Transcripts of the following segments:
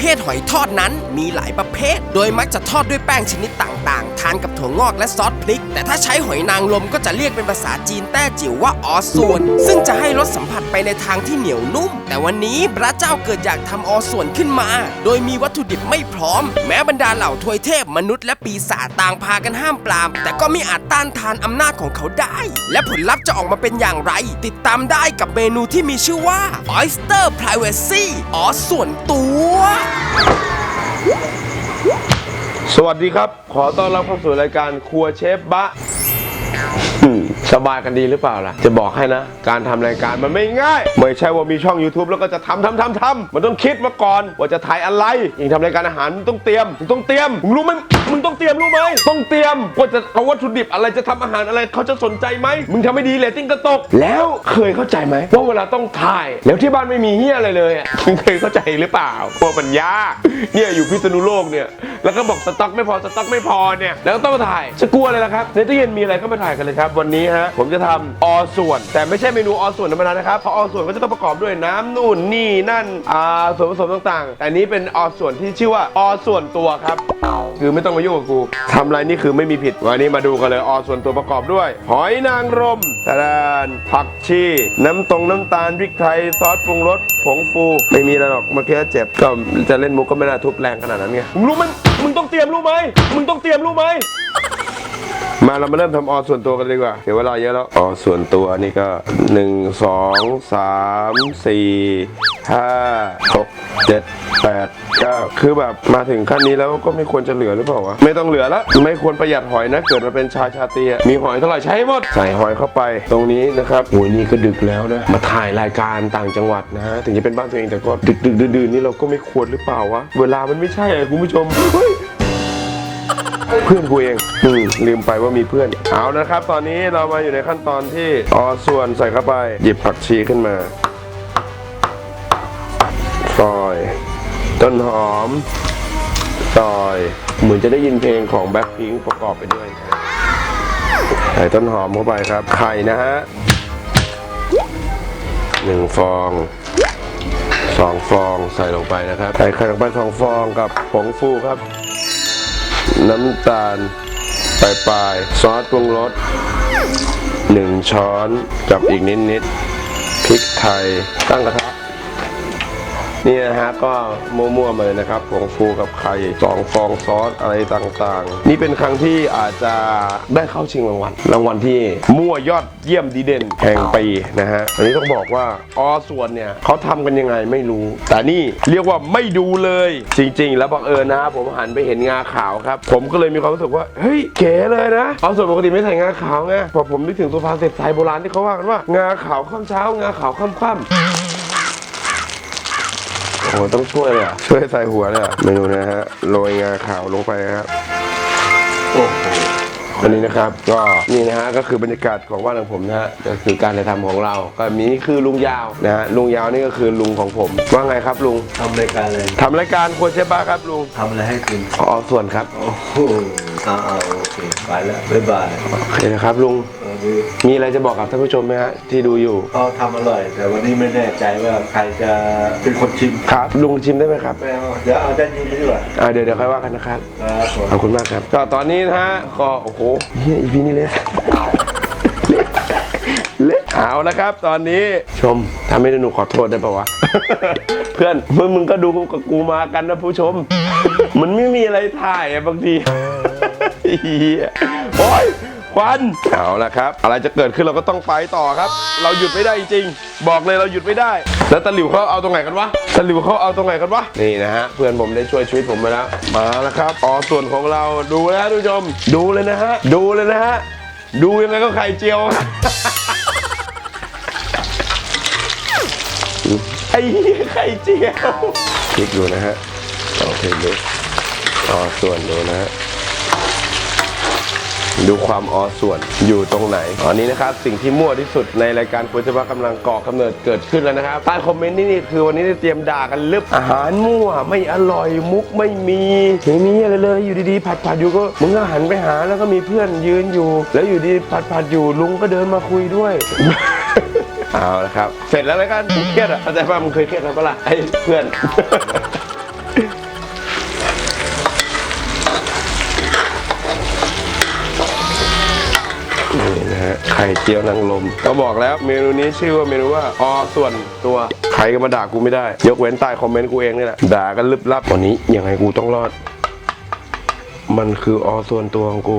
เภทหอยทอดนั้นมีหลายประเภท โดยมักจะทอดด้วยแป้งชนิดต่างๆ ทานกับถั่วงอกและซอสพริก แต่ถ้าใช้หอยนางรมก็จะเรียกเป็นภาษาจีนแต้จิ๋วว่าออส่วน ซึ่งจะให้รสสัมผัสไปในทางที่เหนียวนุ่ม แต่วันนี้พระเจ้าเกิดอยากทำออส่วนขึ้นมา โดยมีวัตถุดิบไม่พร้อม แม้บรรดาเหล่าทวยเทพมนุษย์และปีศาจต่างพากันห้ามปราม แต่ก็ไม่อาจต้านทานอำนาจของเขาได้ และผลลัพธ์จะออกมาเป็นอย่างไร ติดตามได้กับเมนูที่มีชื่อว่า Oyster Privacy ออส่วนตัวสวัสดีครับ ขอต้อนรับเข้าสู่รายการครัวเชฟบะ สบายกันดีหรือเปล่าล่ะ จะบอกให้นะ การทำรายการมันไม่ง่าย ไม่ใช่ว่ามีช่อง YouTube แล้วก็จะทำทำทำทำมันต้องคิดมาก่อนว่าจะถ่ายอะไรอย่างทำรายการอาหารมึงต้องเตรียมมึงต้องเตรียมมึงรู้ไหมมึงต้องเตรียมรู้ไหมต้องเตรียมว่าจะเอาวัตถุดิบอะไรจะทำอาหารอะไรเขาจะสนใจไหมมึงทำไม่ดีเรตติ้งก็ตก แล้วเคยเข้าใจไหมว่าเวลาต้องถ่าย แล้วที่บ้านไม่มีเฮียอะไรเลยอะมึงเคยเข้าใจหรือเปล่าว่ามันยาเนี่ยอยู่พิษณุโลกเนี่ยแล้วก็บอกสต็อกไม่พอสต็อกไม่พอเนี่ยแล้วก็ต้องมาถ่ายจะกลัวเลยละครับในตู้เย็นมีอะไรก็มาถ่ายกันเลยครับวันนี้ฮะผมจะทำออส่วน แต่ไม่ใช่เมนูออส่วนธรรมดานะครับเพราะออส่วนก็จะต้องประกอบด้วยน้ำนู่นนี่นั่นอ่าส่วนผสมต่างๆ แต่นี้เป็นออส่วนที่ชื่อว่าออส่วนตัวครับ คือไม่ต้องมายุ่งกับกูทำอะไรนี่คือไม่มีผิดวันนี้มาดูกันเลยอส่วนตัวประกอบด้วย หอยนางรมตะดานผักชีน้ำตรงน้ำตาลพริกไทยซอสปรุงรสผงฟู ไม่มีอะไรหรอกเมื่อกี้เจ็บก็จะเล่นมุกก็ไม่น่าทุบแรงขนาดนั้นไงมึงรู้มันมึงต้องเตรียมรู้ไหมมึงต้องเตรียมรู้ไหม มาเรามาเริ่มทำออส่วนตัวกันดีกว่าเดี๋ยวเวลาเยอะแล้วออส่วนตัวนี่ก็ 1 2 3 4 5 6 7 8 9 คือแบบมาถึงขั้นนี้แล้วก็ไม่ควรจะเหลือหรือเปล่าวะไม่ต้องเหลือแล้วไม่ควรประหยัดหอยนะ เกิดมาเป็นชายชาตรีมีหอยเท่าไหร่ใช้หมด ใส่หอยเข้าไปตรงนี้นะครับโอ้ยนี่ก็ดึกแล้วนะมาถ่ายรายการต่างจังหวัดนะ ถึงจะเป็นบ้านตัวเองแต่ก็ดึกดึกดื่นนี่เราก็ไม่ควรหรือเปล่าวะเวลามันไม่ใช่อะคุณผู้ชมเฮ้ยเพื่อนกูเองอืม ลืมไปว่ามีเพื่อน เอานะครับ ตอนนี้เรามาอยู่ในขั้นตอนที่ออส่วนใส่เข้าไป หยิบผักชีขึ้นมาซอย ต้นหอมซอย เหมือนจะได้ยินเพลงของแบ็คพิงประกอบไปด้วยใส่ต้นหอมเข้าไปครับ ไข่นะฮะหนึ่งฟองสองฟองใส่ลงไปนะครับ ใส่ไข่ลงไปสองฟองกับผงฟูครับ น้ำตาล ปลายปลายซอสปรุงรสหนึ่งช้อนกับอีกนิดนิดพริกไทยตั้งกระทะ นี่นะฮะก็มั่วๆมาเลยนะครับผงฟูกับไข่สองฟองซอสอะไรต่างๆ นี่เป็นครั้งที่อาจจะได้เข้าชิงรางวัลรางวัลที่มั่วยอดเยี่ยมดีเด่นแห่งปีนะฮะอันนี้ต้องบอกว่าอส่วนเนี่ยเขาทำกันยังไงไม่รู้ แต่นี่เรียกว่าไม่ดูเลย จริง ๆ แล้วบังเอิญนะผมหันไปเห็นงาขาวครับ ผมก็เลยมีความรู้สึกว่าเฮ้ยเก๋เลยนะอส่วนปกติไม่ใส่งาขาวไงพอผมนึกถึงตัวพาเสพสายโบราณที่เขาว่ากันว่างาขาวค่ำเช้างาขาวค่ำค่ำ โอ้โหต้องช่วยเลยอะช่วยใส่หัวเลยอะเมนูนะฮะโรยงาขาวลงไปนะครับโอ้โหอันนี้นะครับก็นี่นะฮะก็คือบรรยากาศของบ้านของผมนะฮะก็คือการถ่ายทำของเรา ก็มีนี่คือลุงยาวนะฮะลุงยาวนี่ก็คือลุงของผม ว่าไงครับลุงทำรายการอะไรทำรายการครัวเชฟบ้าครับลุงทำอะไรให้กินอ๋อส่วนครับโอ้โหเอาเอาโอเคไปแล้วบ๊ายบายโอเคนะครับลุงเออดีมีอะไรจะบอกกับท่านผู้ชมไหมฮะที่ดูอยู่ ก็ทำอร่อย แต่วันนี้ไม่แน่ใจว่าใครจะเป็นคนชิมครับ ลุงชิมได้ไหมครับ ไม่เอาเดี๋ยวเอาด้านนี้ดีกว่าอ่าเดี๋ยวเดี๋ยวค่อยว่ากันนะครับ ครับผม ขอบคุณมากครับ ก็ตอนนี้นะฮะ ก็โอ้โหเฮียอีพีนี้เลยเละเอาละครับ ตอนนี้ชมทำให้หนูขอโทษได้ปะวะ เพื่อนมึงมึงก็ดูกับกูมากันนะผู้ชม มันไม่มีอะไรถ่ายอะบางทีเหี้ย โอ้ยควันเอาละครับ อะไรจะเกิดขึ้นเราก็ต้องไปต่อครับ เราหยุดไม่ได้จริงบอกเลยเราหยุดไม่ได้ แล้วตะหลิวเขาเอาตรงไหนกันวะตะหลิวเขาเอาตรงไหนกันวะนี่นะฮะเพื่อนผมได้ช่วยชีวิตผมมาแล้วมาแล้วครับอ๋อส่วนของเราดูนะทุกผู้ชมดูเลยนะฮะดูเลยนะฮะดูยังไงก็ไข่เจียวไอ้ไข่เจียวพลิกดูนะฮะลองพลิกดูอ๋อส่วนดูนะฮะ ดูความออส่วนอยู่ตรงไหนอ๋อนี้นะครับสิ่งที่มั่วที่สุดในรายการควรจะว่ากำลังก่อกำเนิดเกิดขึ้นแล้วนะครับใต้คอมเมนต์นี่นี่คือวันนี้ได้เตรียมด่ากันลึบอาหารมั่วไม่อร่อยมุกไม่มีไม่มีอะไรเลยอยู่ดีๆผัดผัดๆอยู่ก็มึงก็หันไปหาแล้วก็มีเพื่อนยืนอยู่ แล้วอยู่ดีผัดผัดๆอยู่ลุงก็เดินมาคุยด้วยเอาละครับ เสร็จแล้วแล้วกันมึงเครียดอะเข้าใจป่ะมึงเคยเครียดแล้วปะล่ะไอ้เพื่อนนะฮะ ไข่เจียวนางลมก็บอกแล้วเมนูนี้ชื่อว่าเมนูว่าอส่วนตัวใครก็มาด่ากูไม่ได้ ยกเว้นใต้คอมเมนต์กูเองนี่แหละด่ากันลึบลับวันนี้ยังไงกูต้องรอด มันคืออส่วนตัวของกู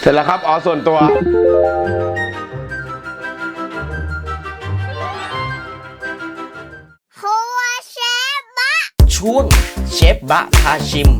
เสร็จแล้วครับอส่วนตัวครัวเชฟบะช่วงเชฟบะพาชิม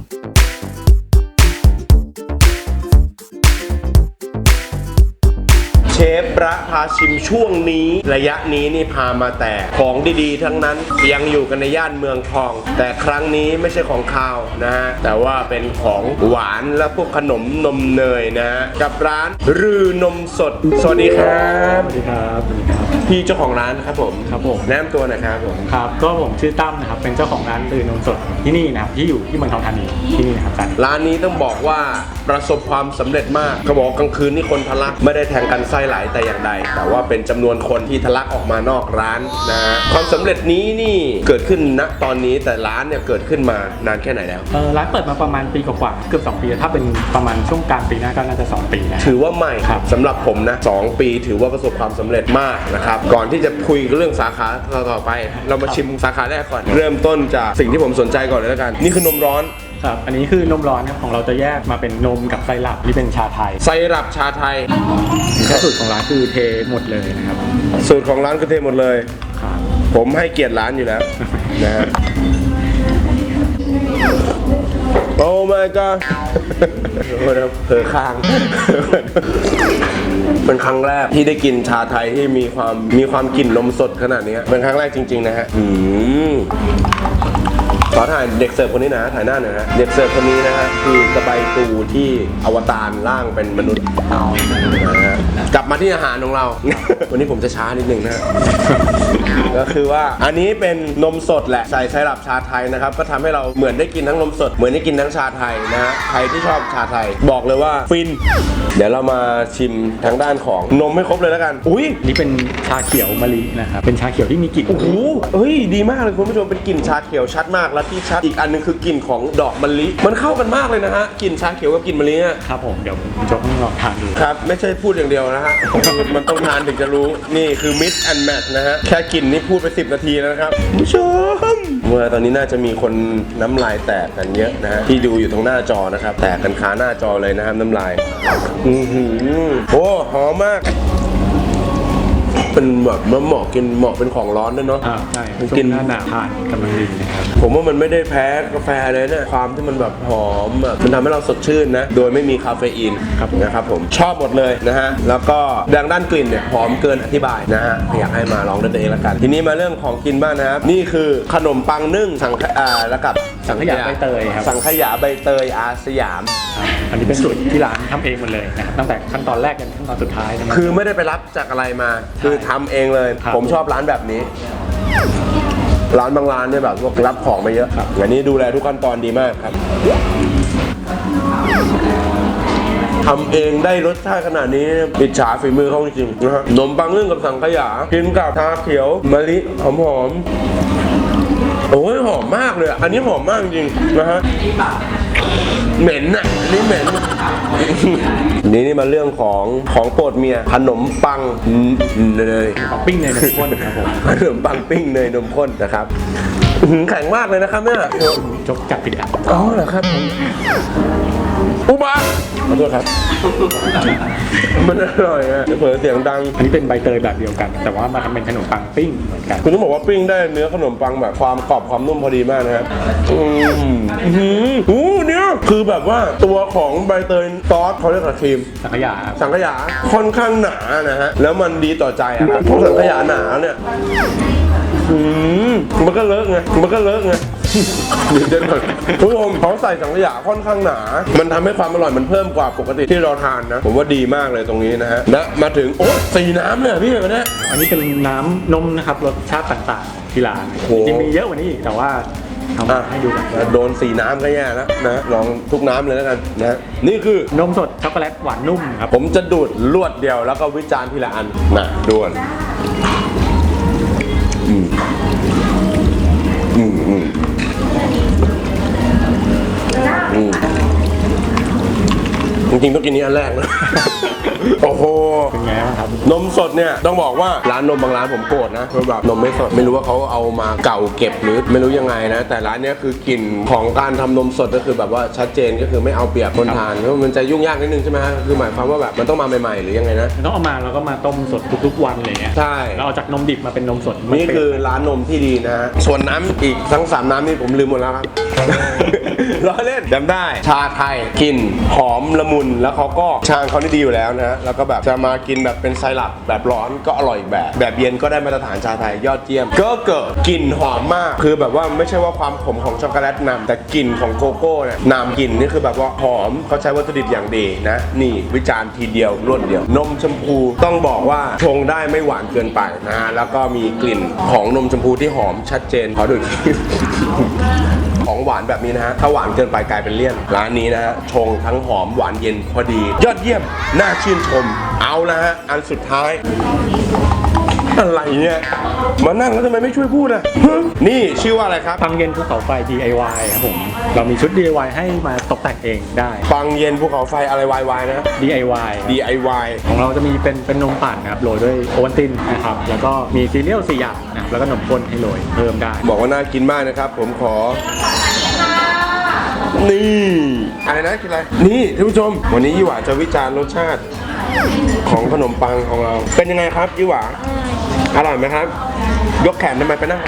ชฟประพาชิมช่วงนี้ ระยะนี้นี่พามาแต่ของดีๆ ทั้งนั้นยังอยู่กันในย่านเมืองทอง แต่ครั้งนี้ไม่ใช่ของข้าวนะฮะ แต่ว่าเป็นของหวานและพวกขนมนมเนยนะฮะ กับร้านรือนมสด สวัสดีครับ สวัสดีครับ พี่เจ้าของร้านครับผมครับผม แนะนำตัวหน่อยครับผม ครับก็ผมชื่อตั้มนะครับเป็นเจ้าของร้านตื่นนมสดที่นี่นะครับที่อยู่ที่เมืองทองธานีที่นี่นะครับจันร้านนี้ต้องบอกว่าประสบความสำเร็จมากเขาบอกกลางคืนนี่คนทะลักไม่ได้แทงกันไส้ไหลแต่อย่างใด แต่ว่าเป็นจำนวนคนที่ทะลักออกมานอกร้านนะฮะความสำเร็จนี้นี่เกิดขึ้นณตอนนี้แต่ร้านเนี่ยเกิดขึ้นมานานแค่ไหนแล้ว เออร้านเปิดมาประมาณปีกว่าๆเกือบ2ปีถ้าเป็นประมาณช่วงกลางปีหน้าก็น่าจะ 2 ปีนะ ถือว่าใหม่ครับสำหรับผมนะ2ปีถือว่าประสบความสำเร็จมากนะครับก่อนที่จะคุยเรื่องสาขาต่อๆไป เรามาชิมสาขาแรกก่อน เริ่มต้นจากสิ่งที่ผมสนใจก่อนเลยแล้วกัน นี่คือนมร้อนครับอันนี้คือนมร้อนครับของเราจะแยกมาเป็นนมกับไส้หลับนี่เป็นชาไทยไซรัปชาไทยถ้าสูตรของร้านคือเทหมดเลยนะครับ สูตรของร้านก็เทหมดเลยครับผมให้เกียรติร้านอยู่แล้วนะฮะโอ้ my god โทษนะครับเผลอค้าง เป็นครั้งแรกที่ได้กินชาไทยที่มีความมีความกลิ่นนมสดขนาดนี้เป็นครั้งแรกจริงๆนะฮะอืม ขอถ่ายเด็กเสิร์ฟคนนี้นะถ่ายหน้าหน่อยนะเด็กเสิร์ฟคนนี้นะฮะคือกระใบตูที่อวตารร่างเป็นมนุษย์นะฮะกลับมาที่อาหารของเรา วันนี้ผมจะช้านิดนึงนะฮะก็คือว่าอันนี้เป็นนมสดแหละใส่ไซรัปชาไทยนะครับก็ทำให้เราเหมือนได้กินทั้งนมสด เหมือนได้กินทั้งชาไทยนะฮะใครที่ชอบชาไทย บอกเลยว่าฟิน เดี๋ยวเรามาชิมทางด้านของนมให้ครบเลยแล้วกัน อุ้ยนี่เป็นชาเขียวมะลินะครับ เป็นชาเขียวที่มีกลิ่น โอ้โหเฮ้ย ดีมากเลยคุณผู้ชม เป็นกลิ่นชาเขียวชัดมากแล้วที่ชัดอีกอันหนึงคือกลิ่นของดอกมะลิ มันเข้ากันมากเลยนะฮะกลิ่นชาเขียวกับกลิ่นมะลิอะ ครับผมเดี๋ยวผมจะต้องลองทานดู ครับ ไม่ใช่พูดอย่างเดียวนะฮะมันต้องทานถึงจะรู้นี่คือ mix and match นะฮะ แค่กลิ่นนี่พูดไป 10 นาทีแล้วนะครับคุณผู้ชมเมื่อตอนนี้น่าจะมีคนน้ำลายแตกกันเยอะนะฮะ ที่ดูอยู่ตรงหน้าจอนะครับ แตกกันคาหน้าจอเลยนะครับน้ำลาย อือหือโอ้หอมมาก เป็นแบบมันเหมาะกินเหมาะเป็นของร้อนด้วยเนาะ อ่าใช่มันช่กิวนงหน้าหนาวทานกำลังดีนะครับ ผมว่ามันไม่ได้แพ้กาแฟเลยเนี่ยความที่มันแบบหอมอะมันทำให้เราสดชื่นนะ โดยไม่มีคาเฟอีนครับนะครับผมชอบหมดเลยนะฮะ แล้วก็ดังด้านกลิ่นเนี่ยหอมเกินอธิบายนะฮะ อยากให้มาลองด้วยตัวเองแล้วกัน ทีนี้มาเรื่องของกินบ้างนะครับ นี่คือขนมปังนึ่งสังขอ่าแล้วกับ สังขยาใบเตยครับสังขยาใบเตยอาสยามครับอันนี้เป็นสูตรที่ร้านทำเองหมดเลยนะครับตั้งแต่ขั้นตอนแรกจนขั้นตอนสุดท้ายนะครับ คือไม่ได้ไปรับจากอะไรมา คือทำเองเลย ครับ ผมชอบร้านแบบนี้ ร้านบางร้านเนี่ยแบบพวกรับของมาเยอะอันนี้ดูแลทุกขั้นตอนดีมากครับทำเองได้รสชาติขนาดนี้อิจฉาฝีมือเขาจริงๆนะฮะขนมปังนึ่งกับสังขยากินกับชาเขียวมะลิหอมๆ โอ้ยหอมมากเลยอะอันนี้หอมมากจริงๆนะฮะเหม็นอะอันนี้เหม็นนี่นี่มาเรื่องของของโปรดเมียขนมปังเนยของปิ้งในนมข้นครับผมขนมปังปิ้งเนยนมข้นนะครับอื้อหือแข็งมากเลยนะครับเนี่ยจกจับผิดอันอ๋อเหรอครับ อุบะขอโทษครับ มันอร่อยอะเผลอเสียงดัง อันนี้เป็นใบเตยแบบเดียวกัน แต่ว่ามาทำเป็นขนมปังปิ้งเหมือนกันคุณต้องบอกว่าปิ้งได้เนื้อขนมปังแบบความกรอบความนุ่มพอดีมากนะครับอืมอื้อหืออู้เนี่ยคือแบบว่าตัวของใบเตยซอสเขาเรียกว่าครีม สังขยาครับสังขยาค่อนข้างหนานะฮะ แล้วมันดีต่อใจอะครับเพราะสังขยาหนาเนี่ยอืมมันก็เลอะไง มันก็เลอะไงเดี๋ยวเดี๋ยวก่อนคุณผู้ชมเขาใส่สังขยาค่อนข้างหนา มันทำให้ความอร่อยมันเพิ่มกว่าปกติที่เราทานนะ ผมว่าดีมากเลยตรงนี้นะฮะและมาถึง โอ้สีน้ำเลยเหรอพี่วันนี้ อันนี้เป็นน้ำนมนะครับรสชาติต่างๆของที่ร้านโอ้จริงๆมีเยอะกว่านี้อีกแต่ว่าทำอะให้ดูกันโดนสีน้ำก็แย่แล้วนะ ลองทุกน้ำเลยแล้วกันนะ นี่คือ นมสดช็อกโกแลตหวานนุ่มครับผมจะดูดลวดเดียวแล้วก็วิจารณ์ทีละอันนะด่วนอืมอืมอืม จริงๆต้องกินนี้อันแรกนะ โอ้โห เป็นไงบ้างครับ นมสดเนี่ยต้องบอกว่าร้านนมบางร้านผมโกรธนะคือแบบนมไม่สดไม่รู้ว่าเขาเอามาเก่าเก็บหรือไม่รู้ยังไงนะ แต่ร้านเนี้ยคือกลิ่นของการทำนมสดก็คือแบบว่าชัดเจนก็คือไม่เอาเปรียบคนทานเพราะมันจะยุ่งยากนิดนึงใช่ไหมฮะคือหมายความว่าแบบมันต้องมาใหม่ๆ หรือยังไงนะ ต้องเอามาแล้วก็มาต้มสดทุกๆวันอะไรเงี้ยใช่ เราเอาจากนมดิบมาเป็นนมสดมันี่เป็คือร้านนมที่ดีนะฮะส่วนน้ำอีกทั้งสามน้ำนี่ผมลืมหมดแล้วครับล้อเล่น จำได้ชาไทยกลิ่นหอมละมุนแล้วเขาก็ชางเขานี่ดีอยู่แล้วนะฮะแล้วก็แบบจะมากินแบบเป็นไซรัปแบบร้อนก็อร่อยอีกแบบ แบบเย็นก็ได้มาตรฐานชาไทยยอดเยี่ยมก็เกิดกลิ่นหอมมาก คือแบบว่าไม่ใช่ว่าความขมของช็อกโกแลตนำแต่กลิ่นของโกโก้เนี่ยนำกลิ่นนี่คือแบบว่าหอมเขาใช้วัตถุดิบอย่างดีนะ นี่วิจารณ์ทีเดียวรวดเดียวนมชมพูต้องบอกว่าชงได้ไม่หวานเกินไปนะฮะแล้วก็มีกลิ่นของนมชมพูที่หอมชัดเจนขอดูอีกที หวานแบบนี้นะฮะ ถ้าหวานเกินไปกลายเป็นเลี่ยน ร้านนี้นะฮะ ชงทั้งหอมหวานเย็นพอดี ยอดเยี่ยม น่าชื่นชม เอาละฮะ อันสุดท้าย อะไรเนี่ย มานั่งแล้วทำไมไม่ช่วยพูดอะฮะนี่ชื่อว่าอะไรครับปังเย็นภูเขาไฟ DIY ครับผม เรามีชุด DIY ให้มาตกแต่งเองได้ปังเย็นภูเขาไฟอะไรวายวายนะ DIY ครับ DIY ของเราจะมีเป็นเป็นนมปั่นนะครับโรยด้วยโอวัลตินนะครับ แล้วก็มีซีเรียลสี่อย่างนะครับแล้วก็นมข้นให้โรยเพิ่มได้ บอกว่าน่ากินมากนะครับ ผมขอ นี่อะไรนะคืออะไร นี่ท่านผู้ชม วันนี้ยี่หวาจะวิจารณ์รสชาติของขนมปังของเรา เป็นยังไงครับยี่หวาอร่อยไหมครับ ยกแขนทำไมไปนั่ง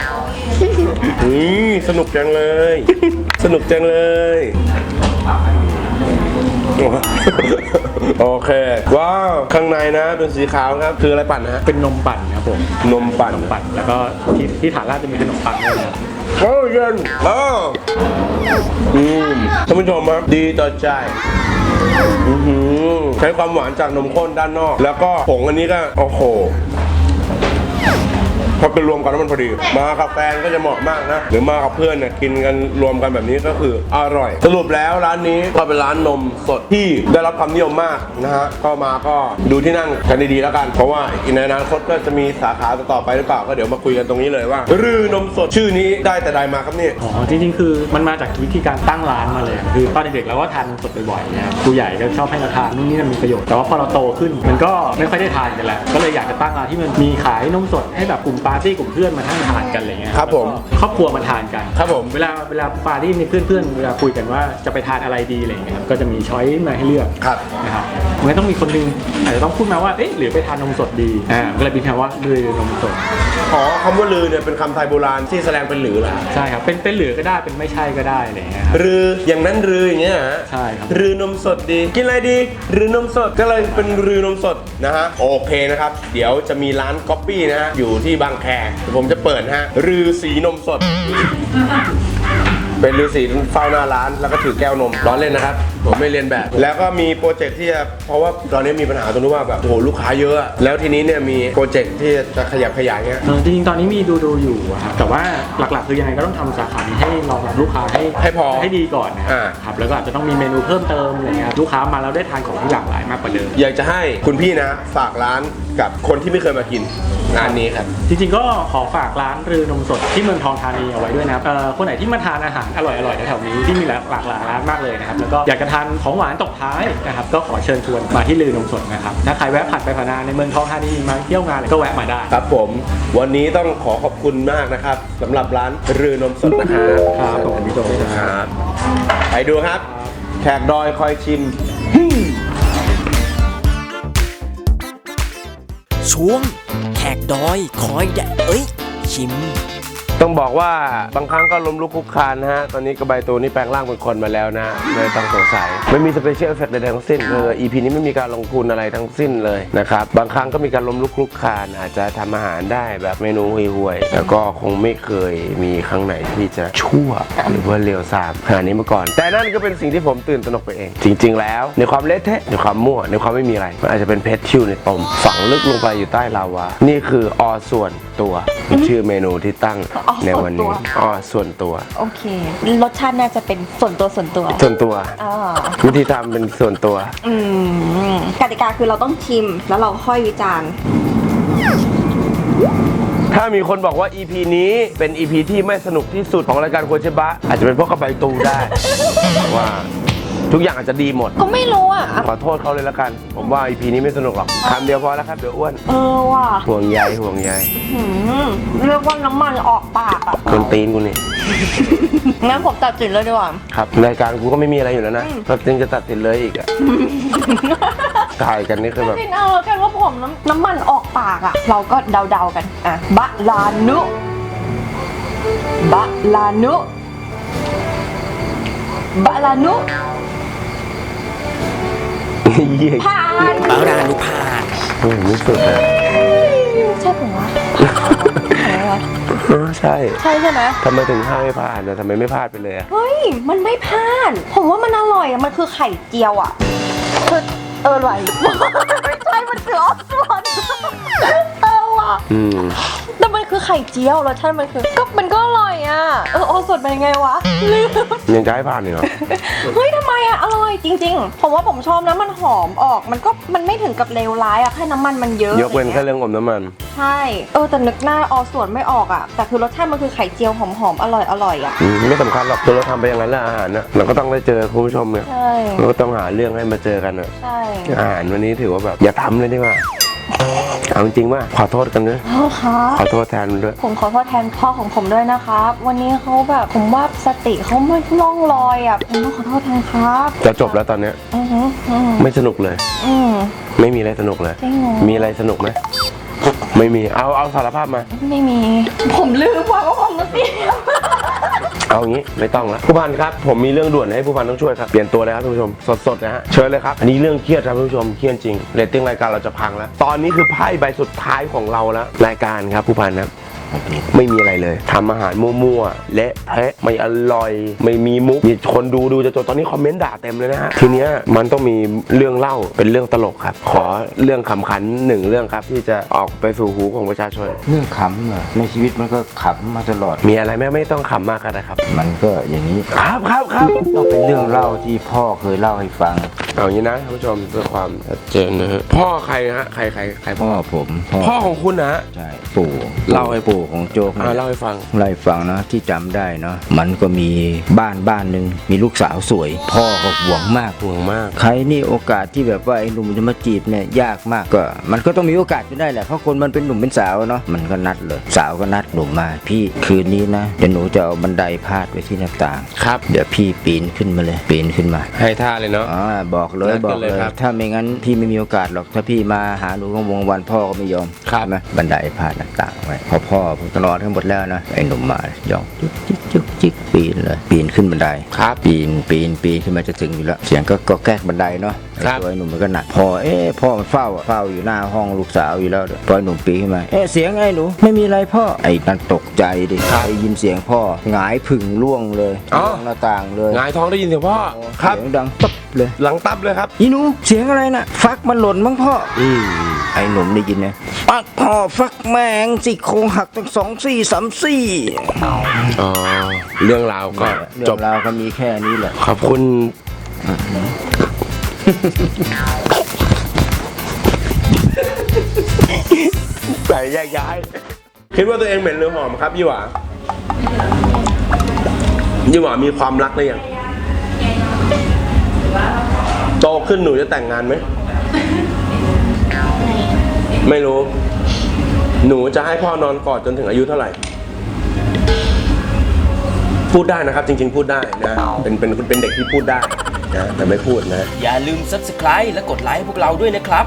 อืมสนุกจังเลย สนุกจังเลยโอเค ว้าว ข้างในนะ เป็นสีขาวครับ คืออะไรปั่นนะฮะเป็นนมปั่นครับผม นมปั่นนมปั่น แล้วก็ที่ที่ฐานราดจะมีขนมปังด้วยนะ ครับโอ้เย็นเอ้อืมท่านผู้ชมครับดีต่อใจอื้อหือใช้ความหวานจากนมข้นด้านนอก แล้วก็ผงอันนี้ก็โอ้โห พอเป็นรวมกันแล้วมันพอดี มากับแฟนก็จะเหมาะมากนะ หรือมากับเพื่อนเนี่ยกินกันรวมกันแบบนี้ก็คืออร่อย สรุปแล้วร้านนี้ก็เป็นร้านนมสดที่ได้รับความนิยมมากนะฮะก็มาก็ดูที่นั่งกันดีๆแล้วกัน เพราะว่าอีกในอนาคตก็จะมีสาขาต่อๆไปหรือเปล่าก็เดี๋ยวมาคุยกันตรงนี้เลยว่ารือนมสดชื่อนี้ได้แต่ใดมาครับเนี่ยอ๋อจริงๆคือมันมาจากวิธีการตั้งร้านมาเลย คือตอนเด็กๆเราก็ทานนมสดบ่อยๆนะครับผู้ใหญ่ก็ชอบให้เราทานนู่นนี่นั่นมีประโยชน์แต่ว่าพอเราโตขึ้นมันก็ไม่ค่อยได้ทานกันแล้วก็เลยอยากจะตั้งร้านที่มันมีขายนมสดให้แบบกลุ่มปาร์ตี้กลุ่มเพื่อนมาทั้งทานกันอะไรเงี้ยครับผมแล้วก็ครอบครัวมาทานกันครับผมเวลาเวลาปาร์ตี้มีเพื่อนๆเวลาคุยกันว่าจะไปทานอะไรดีอะไรเงี้ยครับก็จะมีช้อยมาให้เลือกครับนะครับ มันก็ต้องมีคนหนึงอาจจะต้องพูดมาว่า เอ๊ะหรือไปทานนมสดดี อ่า ก็เลยเป็นคำว่าเรือนมสด อ๋อคำว่าลือเนี่ยเป็นคำไทยโบราณที่แสดงเป็นหรือเหรอใช่ครับ เป็นเป็นเหลือก็ได้ เป็นไม่ใช่ก็ได้อะไรเงี้ยครับ รืออย่างนั้นรืออย่างเงี้ยฮะใช่ครับ รือนมสดดี กินอะไรดี รือนมสดก็เลยเป็นรือนมสดนะฮะโอเคนะครับ เดี๋ยวจะมีร้านก๊อปปี้นะฮะอยู่ที่บางแคเดี๋ยวผมจะเปิดนะฮะรือสีนมสด เป็นฤาษีเฝ้าหน้าร้านแล้วก็ถือแก้วนมร้อนเล่นนะครับ ผมไม่เรียนแบบ แล้วก็มีโปรเจกต์ที่จะเพราะว่าตอนนี้มีปัญหาตรงที่ว่าแบบโอ้โหลูกค้าเยอะอะ แล้วทีนี้เนี่ยมีโปรเจกต์ที่จะขยับขยายเงี้ยเออจริงๆตอนนี้มีดูดูๆอยู่อะครับแต่ว่าหลักๆคือยังไงก็ต้องทำสาขานี้ให้รองรับลูกค้าให้ให้พอให้ดีก่อนนะคอ่ารับครับแล้วก็อาจจะต้องมีเมนูเพิ่มเติมอะไรเงี้ยครับลูกค้ามาแล้วได้ทานของที่หลากหลายมากกว่าเดิมอยากจะให้คุณพี่นะฝากร้านกับคนที่ไม่เคยมากิน ร้านนี้ครับ จริงๆก็ขอฝากร้านรือนมสดที่เมืองทองธานีเอาไว้ด้วยนะครับเอ่อคนไหนที่มาทานอาหารอร่อยๆแถวๆนี้ที่มีหลากหลากหลายร้านมากเลยนะครับแล้วก็อยากจะทานของหวานตกท้ายนะครับก็ขอเชิญชวนมาที่รือนมสดนะครับถ้าใครแวะผ่านไปผ่านมาในเมืองทองธานีมาเที่ยวงานอะไรก็แวะมาได้ ครับผมวันนี้ต้องขอขอบคุณมากนะครับสำหรับร้านรือนมสดนะครับครับผมพี่โจครับไปดูครับ แขกดอยคอยชิม ช่วงแข กดอย คอยแดดเอ้ย ชิม ต้องบอกว่าบางครั้งก็ล้มลุกคลุกคลานนะฮะ ตอนนี้กระบายตัวนี่แปลงร่างเป็นคนมาแล้วนะไม่ต้องสงสัย ไม่มีสเปเชียลเอฟเฟกต์ใดๆทั้งสิ้นคือ EP นี้ไม่มีการลงทุนอะไรทั้งสิ้นเลยนะครับ บางครั้งก็มีการล้มลุกคลุกคลานอาจจะทำอาหารได้แบบเมนูห่วยๆแต่ก็คงไม่เคยมีครั้งไหนที่จะชั่ว หรือว่าเลวทรามขนาดนี้มาก่อน แต่นั่นก็เป็นสิ่งที่ผมตื่นตระหนกไปเอง จริง ๆ แล้ว ในความเละเทะในความมั่วในความไม่มีอะไรมันอาจจะเป็นเพชรชิวในตมฝังลึกลงไปอยู่ใต้ลาวานี่คืออส่วนตัวเป็นชื่อเมนูที่ตั้งอ๋อในวันนี้ส่วนตัว อ๋อส่วนตัว โอเค รสชาติน่าจะเป็นส่วนตัวส่วนตัวส่วนตัวอ่าวิธีทำเป็นส่วนตัว อืมกติกาคือเราต้องชิมแล้วเราค่อยวิจารณ์ ถ้ามีคนบอกว่า EP นี้เป็น EP ที่ไม่สนุกที่สุดของรายการควรเชบะอาจจะเป็นเพราะกระใบตูได้ว่า ทุกอย่างอาจจะดีหมด ก็ไม่รู้อะ ขอโทษเขาเลยละกัน ผมว่า EP นี้ไม่สนุกหรอกคำเดียวพอแล้วครับเดี๋ยวอ้วน เออว่ะห่วงใยห่วงใยหืมเรียกว่าน้ำมันออกปากอะคนตีนกูนี่ งั้นผมตัดสินเลยดีกว่า ครับรายการกูก็ไม่มีอะไรอยู่แล้วนะก็จึงจะตัดสินเลยอีกอะถ่ายกันนี่คือแบบตัดสินเอาแล้วกันว่าผมน้ำน้ำมันออกปากอะ เราก็เดาๆกันอะบะลานุบะลานุบะลานุ เยี่ยผ่านบารานุพานโอ้ยไม่สุดเลยใช่ผมวะผ่านไหมวะเออใช่ ใช่ใช่ไหมทำไมถึงห้าไม่พลาดนะทำไมไม่พลาดไปเลยอะเฮ้ย มันไม่พลาด ผมว่ามันอร่อยอะมันคือไข่เจียวอะคือเอออร่อยไม่ใช่มันคือออสส่วนเออว่ะอืมแต่มันคือไข่เจียวรสชาติมันคือ ก็มันก็อร่อย อะเออออสส่วนเป็นยังไงวะลืม ยังจะให้ผ่านอีกเหรอ เฮ้ยทำไมอะอร่อยจริง ๆ ผมว่าผมชอบนะมันหอมออก มันก็มันไม่ถึงกับเลวร้ายอะแค่น้ำมันมันเยอะยกเว้นอะไรแค่งี้ยเรื่องอมน้ำมัน ใช่ เออแต่นึกหน้าออส่วนไม่ออกอะแต่คือรสชาติมันคือไข่เจียวหอมๆอร่อยอร่อยๆอะอืมไม่สำคัญหรอกคือเราทำไปอย่างนั้นแหละอาหารนะเราก็ต้องได้เจอคุณผู้ชมเนี่ยใช่เราก็ต้องหาเรื่องให้มาเจอกันนะใช่อาหารวันนี้ถือว่าแบบอย่าทำเลยดีกว่า เอาจริงๆว่าขอโทษกันด้วยพ่อคะขอโทษแทนมันด้วย ผมขอโทษแทนพ่อของผมด้วยนะครับ วันนี้เขาแบบผมว่าสติเขาไม่ล่องลอยอะผมต้องขอโทษแทนครับจะจบแล้วตอนเนี้ยอือหืออือไม่สนุกเลย อือไม่มีอะไรสนุกเลย จริงเหรอมีอะไรสนุกไหมไม่มีเอาเอาสารภาพมา ไม่มี ผมลืมว่าว่าผมต้องเตรียม เอางี้ไม่ต้องละผู้พันครับผมมีเรื่องด่วนให้ผู้พันต้องช่วยครับเปลี่ยนตัวเลยครับท่านผู้ชมสดๆนะฮะเชิญเลยครับอันนี้เรื่องเครียดครับท่านผู้ชมเครียดจริงเรตติ้งรายการเราจะพังแล้วตอนนี้คือไพ่ใบสุดท้ายของเราแล้วรายการครับผู้พันครับ ไม่มีอะไรเลยทำอาหารมั่วๆเละเทะไม่อร่อย ไม่มีมุกมีคนดูดูจะจบตอนนี้คอมเมนต์ด่าเต็มเลยนะฮะทีเนี้ยมันต้องมีเรื่องเล่าเป็นเรื่องตลกครับ ขอเรื่องขำขันหนึ่งเรื่องครับ ที่จะออกไปสู่หูของประชาชน เรื่องขำเหรอในชีวิตมันก็ขำมาตลอด มีอะไรไหมไม่ต้องขำมากก็ได้ครับ มันก็อย่างนี้ครับครับครับต้องเป็นเรื่องเล่าที่พ่อเคยเล่าให้ฟังเอาอย่างนี้นะท่านผู้ชมเพื่อความชัดเจนนะฮะพ่อใครฮะใครใครใครพ่พ่ออผมพ่อพ่อของคุณนะฮะใช่ปู่เล่าให้ปู่ของโจ๊กอ่าเนี่ยเล่าให้ฟังเล่าให้ฟังเนาะที่จำได้เนาะมันก็มีบ้านบ้านหนึ่งมีลูกสาวสวย พ่อก็หวงมากห่วงมาก ใครนี่โอกาสที่แบบว่าไอ้หนุ่มจะมาจีบเนี่ยยากมากก็ มันก็ต้องมีโอกาสจนได้แหละเพราะคนมันเป็นหนุ่มเป็นสาวเนาะมันก็นัดเลย สาวก็นัดหนุ่มมา พี่คืนนี้นะเดี๋ยวหนูจะเอาบันไดพาดไว้ที่หน้าต่างครับเดี๋ยวพี่ปีนขึ้นมาเลยปีนขึ้นมา ให้ท่าเลยเนาะอ่าบอกเลยนัดบกัอนกเลยเลยครับถ้าไม่งั้นพี่ไม่มีโอกาสหรอกถ้าพี่มาหาหนูของวงวันพ่อก็ไม่ยอมครับใช่ไหมบันไดพาดหน้าต่างไว้พอพ่อผมก็นอนทั้งหมดแล้วนะไอ้หนุ่มมาย่องจุ๊กจิ๊กจุ๊กจิ๊กปีนเลยปีนขึ้นบันไดครับปีนปีนปีนขึ้นมาจะถึงอยู่แล้ว เสียงก็ก็แกล้กบันไดเนาะครับไอ้ตัวไอ้หนุ่มมันก็หนักพอเอ๊ะพ่อมันเฝ้าเฝ้าอยู่หน้าห้องลูกสาวอยู่แล้วเดี๋ยวพอไอ้หนุ่มปีนขึ้นมาเอ๊ะเสียงไอ้หนูไม่มีอะไรพ่อไอ้นั่นตกใจดิได้ยินเสียงพ่อหงายผึ่งล่วงเลยล่วงหน้าต่างเลยหงายท้องได้ยินเสียงพ่อครับเสียงดังปั๊บ เลย หลังตับเลยครับ อีหนูเสียงอะไรน่ะ ฟักมันหล่นมั้งพ่อ อืมไอ้หนุ่มได้ยินไหมปักพ่อฟักแมงสี่โครงหักตั้งสองสี่สามสี่อ๋อเรื่องราวก็เรื่จอบงราวก็มีแค่นี้แหละ ขอบคุณไปแยกย้าย คิดว่าตัวเองเหม็นหรือหอมครับยี่หว่ายี่หว่ามีความรักหรือยัง โตขึ้นหนูจะแต่งงานไหม ไม่รู้ หนูจะให้พ่อนอนกอดจนถึงอายุเท่าไหร่ พูดได้นะครับ จริง ๆ พูดได้นะ เป็นเป็นเป็นเด็กที่พูดได้นะแต่ไม่พูดนะ อย่าลืม subscribe และกดไลค์ให้พวกเราด้วยนะครับ